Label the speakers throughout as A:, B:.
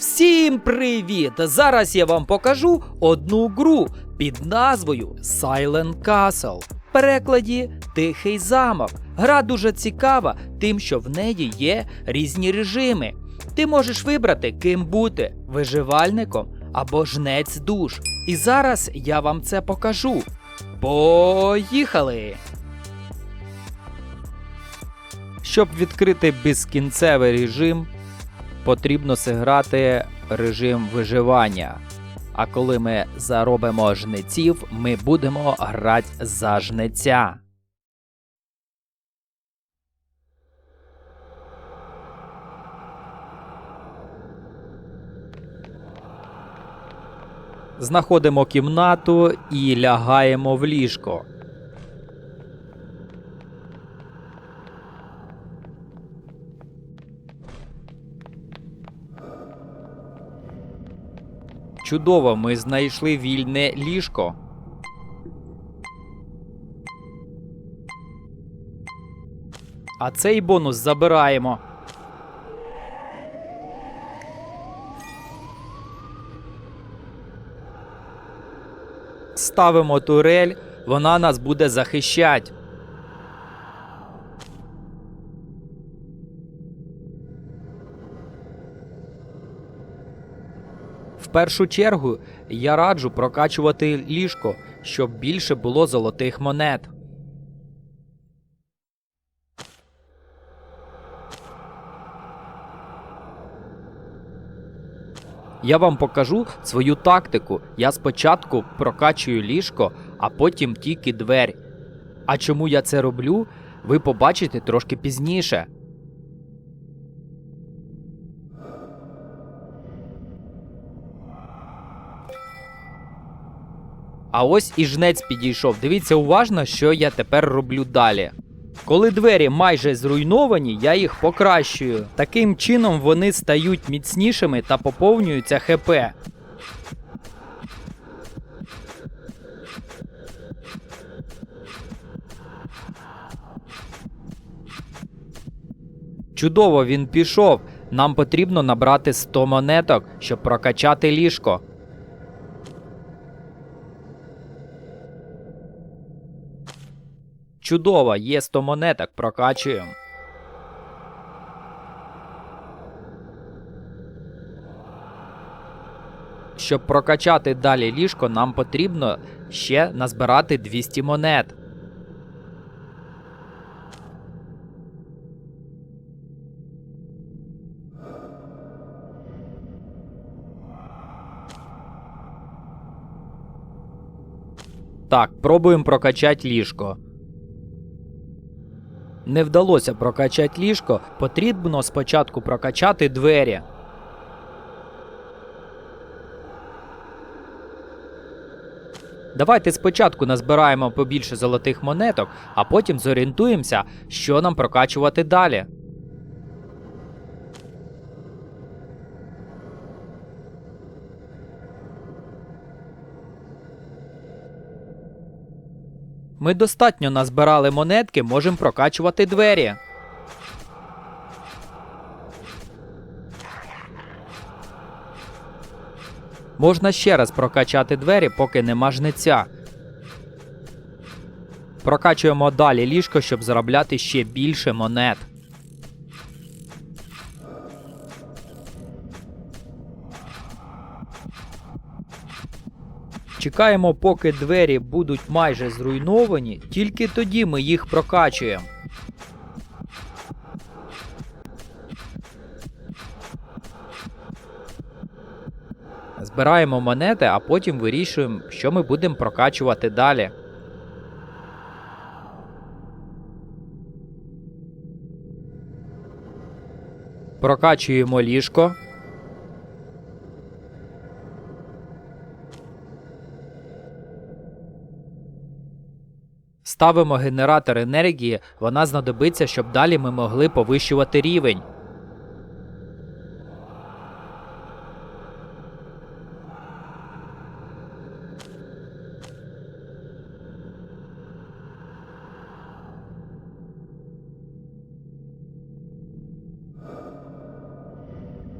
A: Всім привіт! Зараз я вам покажу одну гру під назвою Silent Castle. В перекладі Тихий замок. Гра дуже цікава, тим, що в неї є різні режими. Ти можеш вибрати, ким бути виживальником або жнець душ. І зараз я вам це покажу. Поїхали! Щоб відкрити безкінцевий режим, потрібно зіграти режим виживання. А коли ми заробимо жнеців, ми будемо грати за жнеця. Знаходимо кімнату і лягаємо в ліжко. Чудово, ми знайшли вільне ліжко. А цей бонус забираємо. Ставимо турель, вона нас буде захищати. В першу чергу я раджу прокачувати ліжко, щоб більше було золотих монет. Я вам покажу свою тактику. Я спочатку прокачую ліжко, а потім тільки двері. А чому я це роблю, ви побачите трошки пізніше. А ось і жнець підійшов. Дивіться уважно, що я тепер роблю далі. Коли двері майже зруйновані, я їх покращую. Таким чином вони стають міцнішими та поповнюються ХП. Чудово він пішов. Нам потрібно набрати 100 монеток, щоб прокачати ліжко. Чудово, є 100 монеток, прокачуємо. Щоб прокачати далі ліжко, нам потрібно ще назбирати 200 монет. Так, пробуємо прокачати ліжко. Не вдалося прокачати ліжко, потрібно спочатку прокачати двері. Давайте спочатку назбираємо побільше золотих монеток, а потім зорієнтуємося, що нам прокачувати далі. Ми достатньо назбирали монетки, можемо прокачувати двері. Можна ще раз прокачати двері, поки нема жнеця. Прокачуємо далі ліжко, щоб заробляти ще більше монет. Чекаємо, поки двері будуть майже зруйновані, тільки тоді ми їх прокачуємо. Збираємо монети, а потім вирішуємо, що ми будемо прокачувати далі. Прокачуємо ліжко. Ставимо генератор енергії, вона знадобиться, щоб далі ми могли повищувати рівень.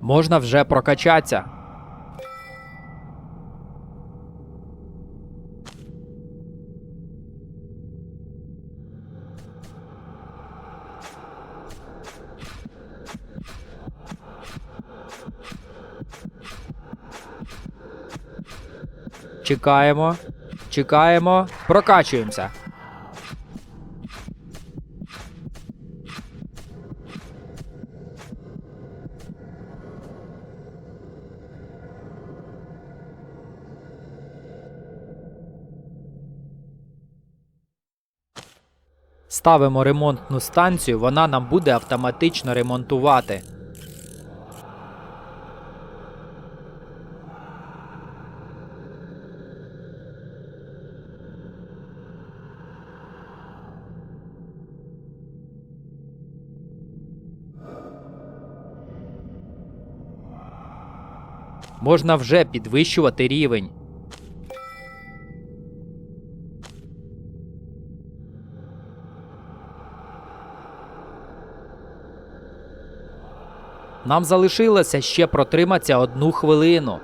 A: Можна вже прокачатися. Чекаємо. Чекаємо. Прокачуємося. Ставимо ремонтну станцію, вона нам буде автоматично ремонтувати. Можна вже підвищувати рівень. Нам залишилося ще протриматися одну хвилину.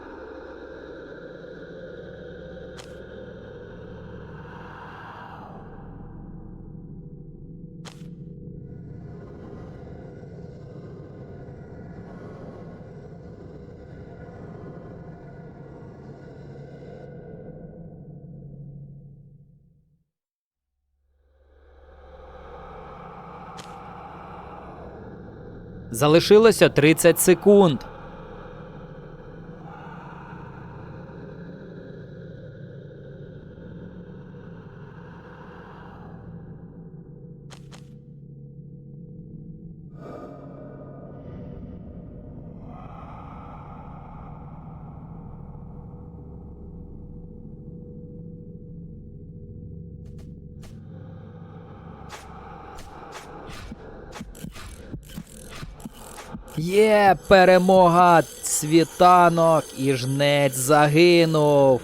A: Залишилося 30 секунд. Є перемога! Світанок і жнець загинув.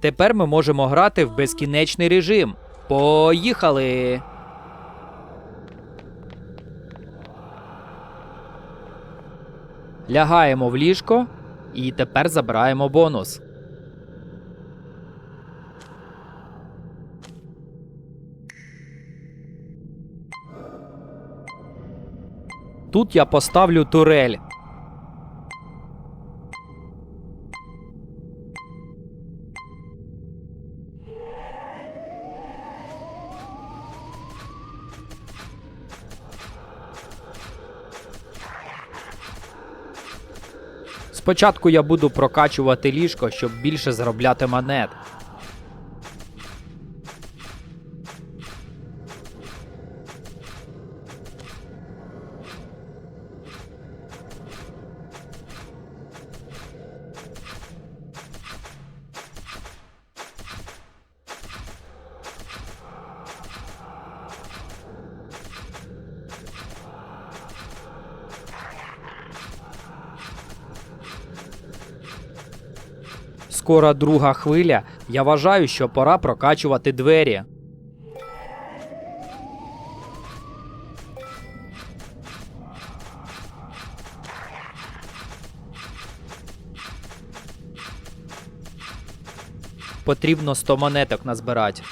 A: Тепер ми можемо грати в безкінечний режим. Поїхали! Лягаємо в ліжко і тепер забираємо бонус. Тут я поставлю турель. Спочатку я буду прокачувати ліжко, щоб більше заробляти монет. Скоро друга хвиля. Я вважаю, що пора прокачувати двері. Потрібно 100 монеток назбирати.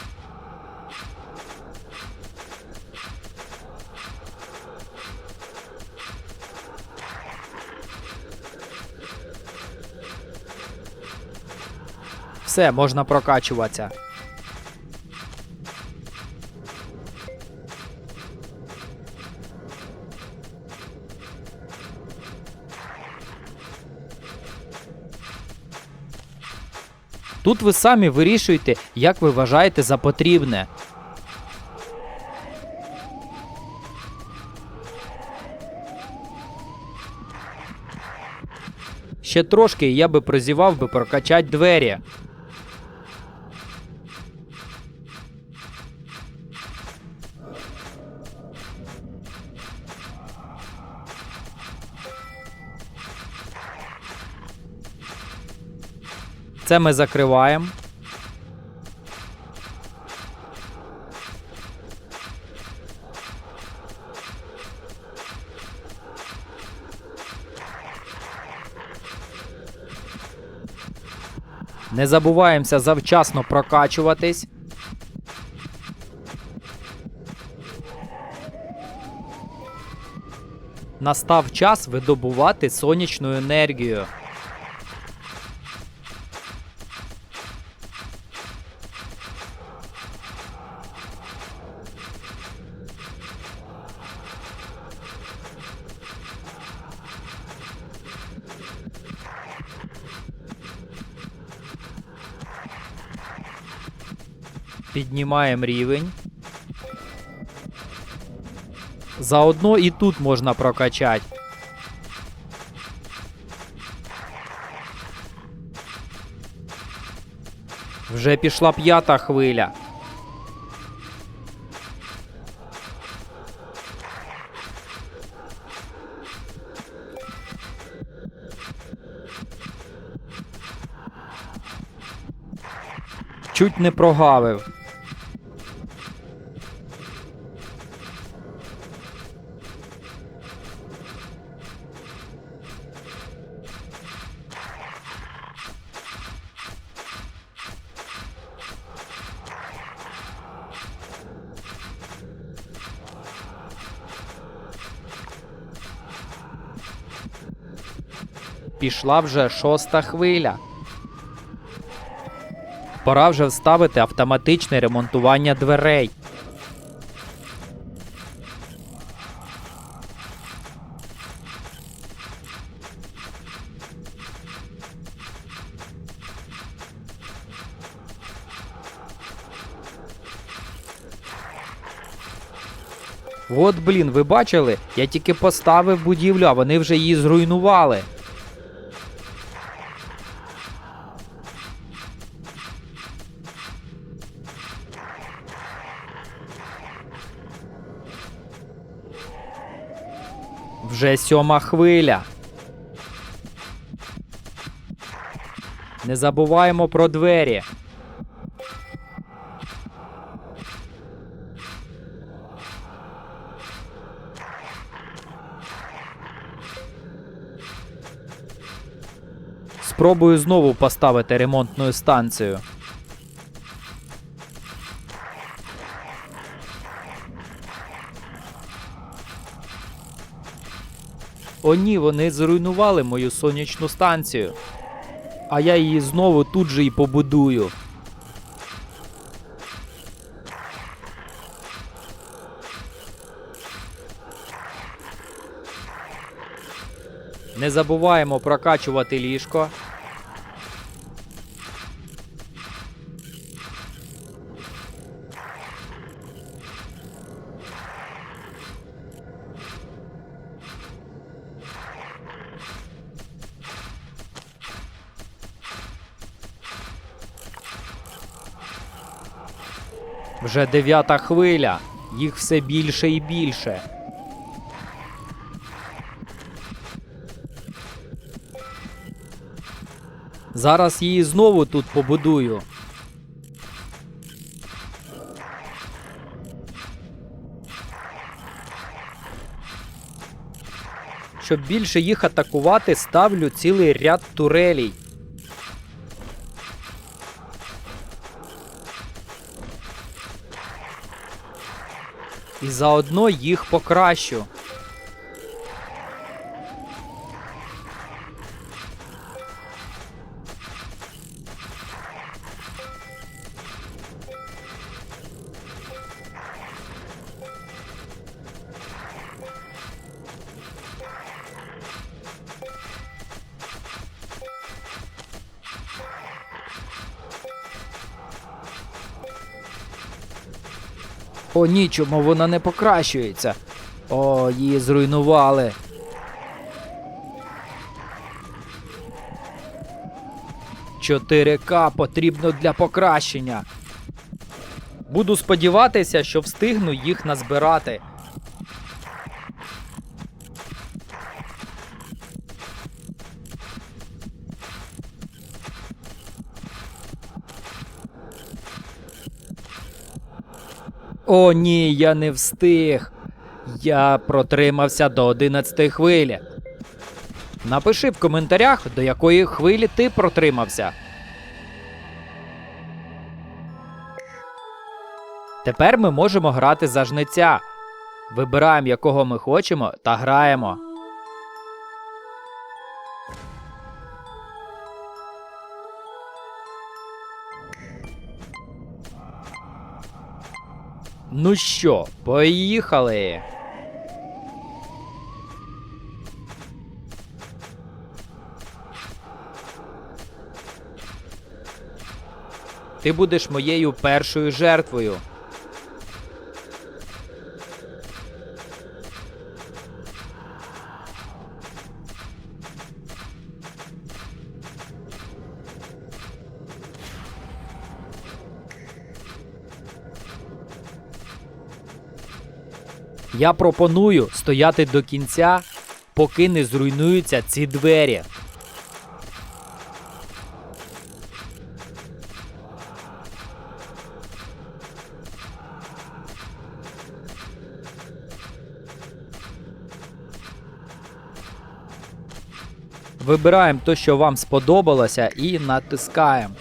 A: Все, можна прокачуватися. Тут ви самі вирішуєте, як ви вважаєте за потрібне. Ще трошки я би прозівав би прокачати двері. Це ми закриваємо. Не забуваємося завчасно прокачуватись. Настав час видобувати сонячну енергію. Піднімаємо рівень. Заодно і тут можна прокачати. Вже пішла п'ята хвиля. Чуть не прогавив. Пішла вже шоста хвиля. Пора вже вставити автоматичне ремонтування дверей. От, блін, ви бачили? Я тільки поставив будівлю, а вони вже її зруйнували. Вже сьома хвиля. Не забуваємо про двері. Спробую знову поставити ремонтну станцію. О ні, вони зруйнували мою сонячну станцію. А я її знову тут же і побудую. Не забуваємо прокачувати ліжко. Вже дев'ята хвиля. Їх все більше і більше. Зараз її знову тут побудую. Щоб більше їх атакувати, ставлю цілий ряд турелей. І заодно їх покращу. О, нічому вона не покращується. О, її зруйнували. Чотири к потрібно для покращення. Буду сподіватися, що встигну їх назбирати. О, ні, я не встиг. Я протримався до 11 хвилі. Напиши в коментарях, до якої хвилі ти протримався. Тепер ми можемо грати за жниця. Вибираємо, якого ми хочемо, та граємо. Ну що, поїхали. Ти будеш моєю першою жертвою. Я пропоную стояти до кінця, поки не зруйнуються ці двері. Вибираємо те, що вам сподобалося, і натискаємо.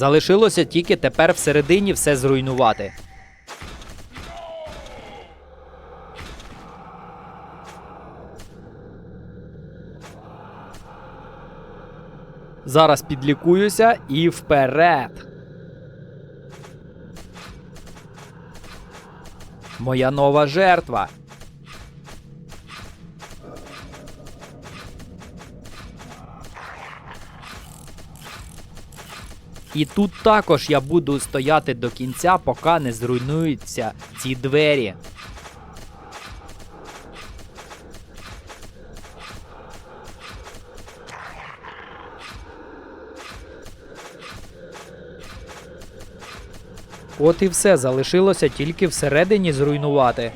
A: Залишилося тільки тепер всередині все зруйнувати. Зараз підлікуюся і вперед. Моя нова жертва. І тут також я буду стояти до кінця, поки не зруйнуються ці двері. От і все залишилося тільки всередині зруйнувати.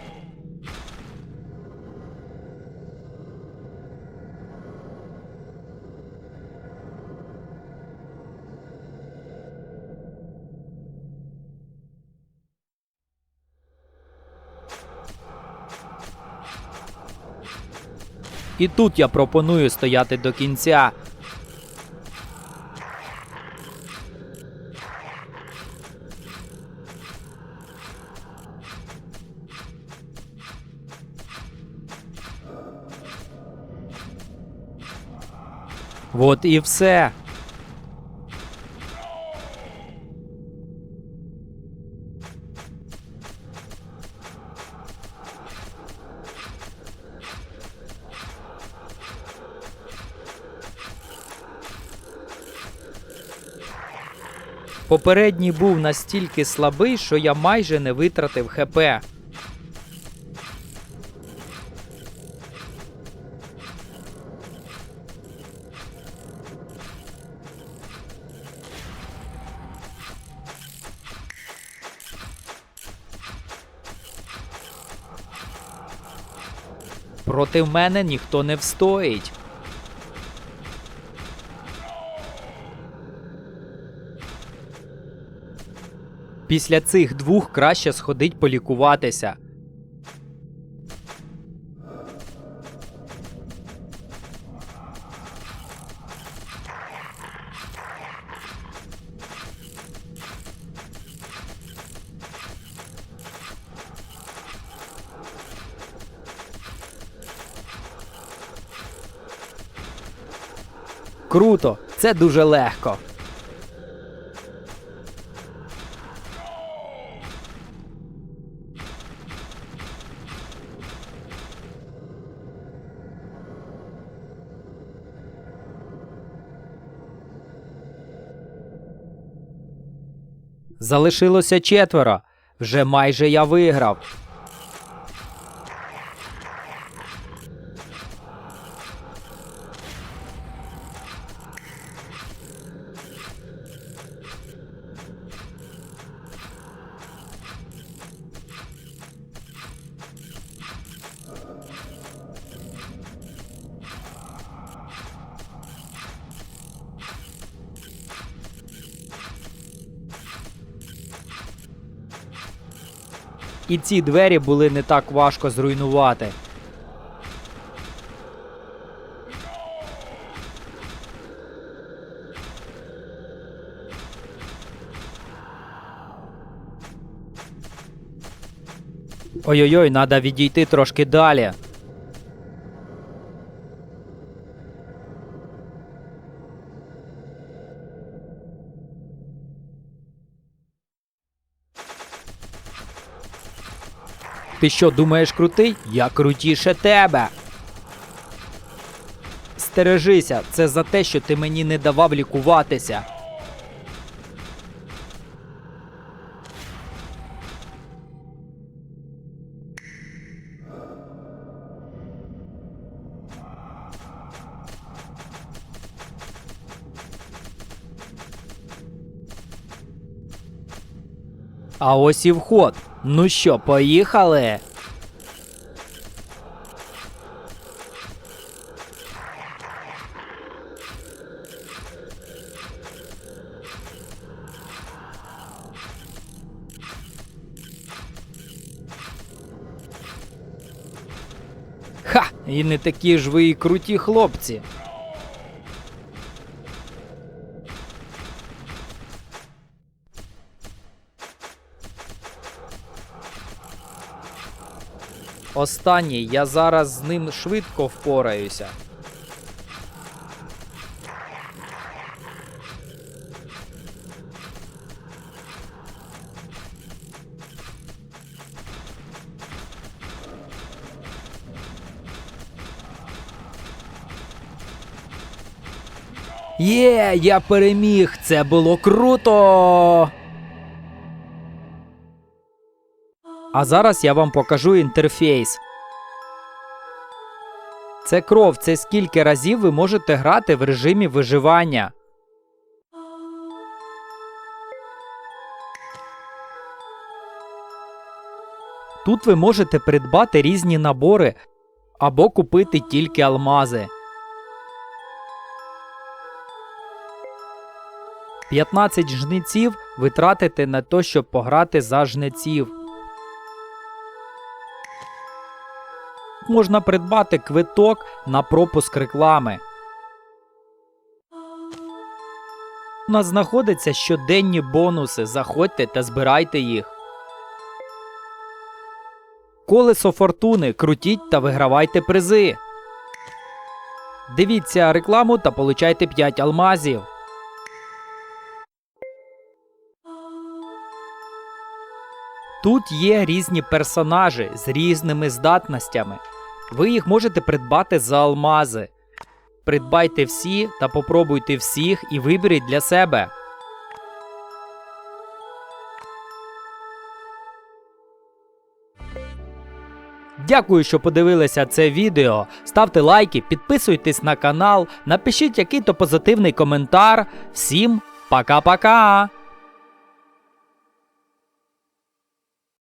A: І тут я пропоную стояти до кінця. От і все. Попередній був настільки слабий, що я майже не витратив ХП. Проти мене ніхто не встоїть. Після цих двох краще сходить полікуватися. Круто, це дуже легко. Залишилося четверо. Вже майже я виграв. І ці двері були не так важко зруйнувати. Ой-ой-ой, треба відійти трошки далі. Ти що, думаєш крутий? Я крутіше тебе. Стережися, це за те, що ти мені не давав лікуватися. А ось і вход. Ну що, поїхали? Ха! І не такі ж ви і круті хлопці. Останній, я зараз з ним швидко впораюся. Є, я переміг! Це було круто! А зараз я вам покажу інтерфейс. Це кров, це скільки разів ви можете грати в режимі виживання. Тут ви можете придбати різні набори або купити тільки алмази. 15 жнеців ви тратите на те, щоб пограти за жнеців. Можна придбати квиток на пропуск реклами. У нас знаходяться щоденні бонуси. Заходьте та збирайте їх. Колесо фортуни крутіть та вигравайте призи. Дивіться рекламу та получайте 5 алмазів. Тут є різні персонажі з різними здатностями. Ви їх можете придбати за алмази. Придбайте всі та попробуйте всіх і виберіть для себе. Дякую, що подивилися це відео. Ставте лайки, підписуйтесь на канал, напишіть який то позитивний коментар. Всім пока-пока!